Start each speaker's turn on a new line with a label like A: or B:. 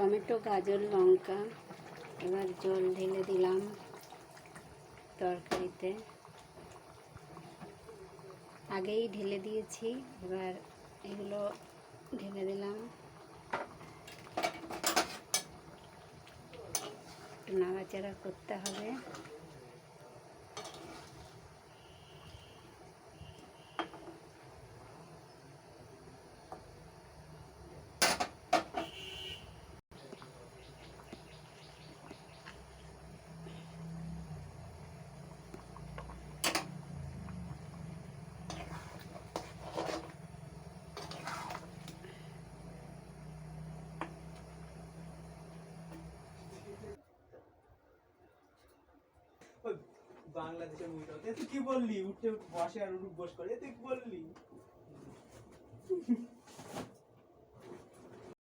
A: Tomato, গাজর, লঙ্কা, এবার জল ঢেলে দিলাম তরকারিতে। আগেই ঢেলে দিয়েছি, এবার এগুলো ঢেলে দিলাম। একটু নাড়াচাড়া করতে হবে।
B: বাংলাদেশের মুভিটা। তুই কি বললি? উঠে বসে আর উঠে বস করে তুই বললি?